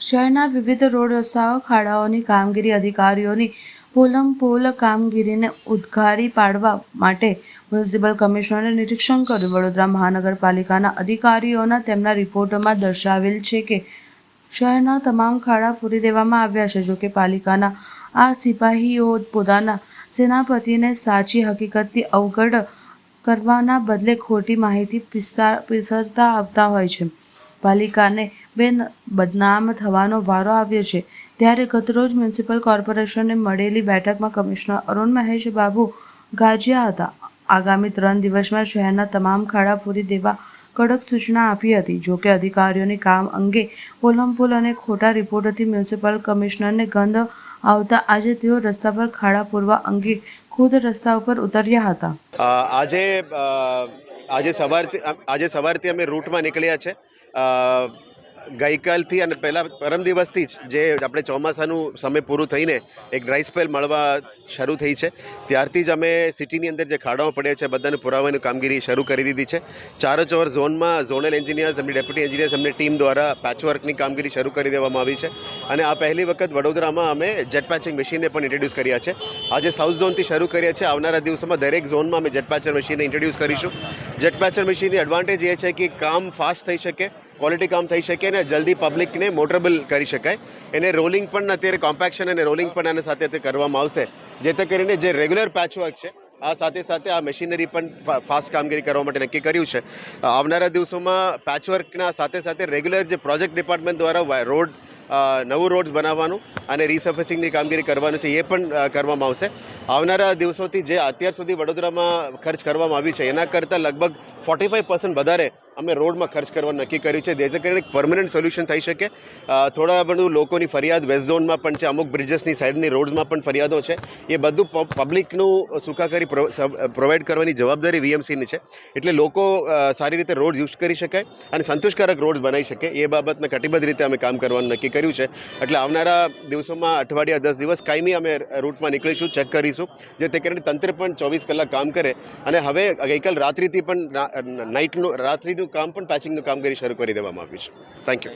શહેરના વિવિધ રોડ રસ્તાઓ, ખાડાઓની કામગીરી, અધિકારીઓની પોલમપોલ કામગીરીને ઉદ્ઘારી પાડવા માટે મ્યુનિસિપલ કમિશનરે નિરીક્ષણ કર્યું. વડોદરા મહાનગરપાલિકાના અધિકારીઓના તેમના રિપોર્ટમાં દર્શાવેલ છે કે શહેરના તમામ ખાડા પૂરી દેવામાં આવ્યા છે, જોકે પાલિકાના આ સિપાહીઓ પોતાના સેનાપતિને સાચી હકીકતથી અવગડ કરવાના બદલે ખોટી માહિતી પિસ્તા પીસરતા આવતા હોય છે. પાલિકાને બેન બદનામ થવાનો વારો આવ્યો છે. ત્યારે ગતરોજ મ્યુનિસિપલ કોર્પોરેશનને મળેલી બેઠકમાં કમિશનર અરુણ મહેશ બાબુ ગાજ્યા હતા. આગામી ત્રણ દિવસમાં શહેરના તમામ ખાડા પૂરી દેવા કડક સૂચના આપી હતી. જોકે અધિકારીઓની કામ અંગે પોલમપોલ અને ખોટા રિપોર્ટથી મ્યુનિસિપલ કમિશનરને ગંધ આવતા આજે તેઓ રસ્તા પર ખાડા પૂરવા અંગે ખુદ રસ્તા ઉપર ઉતર્યા હતા. આજે આજે સવારથી આજે સવારથી અમે રૂટમાં નીકળ્યા છે. ગઈકાલથી અને પહેલાં પરમ દિવસથી જ જે આપણે ચોમાસાનું સમય પૂરું થઈને એક ડ્રાય સ્પેલ મળવા શરૂ થઈ છે. ત્યારથી જ અમે સિટીની અંદર જે ખાડાઓ પડ્યા છે, બધાને પુરાવાની કામગીરી શરૂ કરી દીધી છે. ચારો ચોર ઝોનમાં ઝોનલ એન્જિનિયર્સ એમની ડેપ્યુટી એન્જિનિયર્સ એમની ટીમ દ્વારા પેચવર્કની કામગીરી શરૂ કરી દેવામાં આવી છે. અને આ પહેલી વખત વડોદરામાં અમે જેટ પેચિંગ મશીનને પણ ઇન્ટ્રોડ્યુસ કર્યા છે. આજે સાઉથ ઝોનથી શરૂ કર્યા છે. આવનારા દિવસોમાં દરેક ઝોનમાં અમે જેટ પેચર મશીનને ઇન્ટ્રોડ્યુસ કરીશું. જેટ પેચર મશીનની એડવાન્ટેજ એ છે કે કામ ફાસ્ટ થઈ શકે. ક્વોલિટી કામ થઈ શકે અને જલ્દી પબ્લિકને મોટરેબલ કરી શકાય. એને રોલિંગ પણ અત્યારે કોમ્પેક્શન અને રોલિંગ પણ આના સાથે તે કરવામાં આવશે. જેથી કરીને જે રેગ્યુલર પેચવર્ક છે, આ સાથે સાથે આ મશીનરી પણ ફાસ્ટ કામગીરી કરવા માટે નક્કી કર્યું છે. આવનારા દિવસોમાં પેચવર્કના સાથે સાથે રેગ્યુલર જે પ્રોજેક્ટ ડિપાર્ટમેન્ટ દ્વારા રોડ નવું રોડ્સ બનાવવાનું અને રિસર્ફેસિંગની કામગીરી કરવાનું છે, એ પણ કરવામાં આવશે. આવનારા દિવસોથી જે અત્યાર સુધી વડોદરામાં ખર્ચ કરવામાં આવ્યું છે, એના કરતાં લગભગ ફોર્ટી વધારે અમે રોડમાં ખર્ચ કરવાનું નક્કી કર્યું છે. જેથી કરીને એક પરમનન્ટ સોલ્યુશન થઈ શકે. થોડા બધું લોકોની ફરિયાદ વેસ્ટ ઝોનમાં પણ છે. અમુક બ્રિજેસની સાઈડની રોડ્સમાં પણ ફરિયાદો છે. એ બધું પબ્લિકનું સુખાકારી પ્રો- પ્રોવાઈડ કરવાની જવાબદારી વીએમસીની છે. એટલે લોકો સારી રીતે રોડ યુઝ કરી શકાય અને સંતોષકારક રોડ બનાવી શકે. એ બાબતને કટિબદ્ધ રીતે અમે કામ કરવાનું નક્કી કર્યું છે. એટલે આવનારા દિવસોમાં અઠવાડિયા દસ દિવસ કાયમી અમે રૂટમાં નીકળીશું ચેક કરીશું, જેથી કરીને તંત્ર પણ ચોવીસ કલાક કામ કરે. અને હવે ગઈકાલ રાત્રિથી પણ નાઇટનું રાત્રિનું કામ પણ પેચિંગનું કામગીરી શરૂ કરી દેવામાં આવ્યું છે. Thank you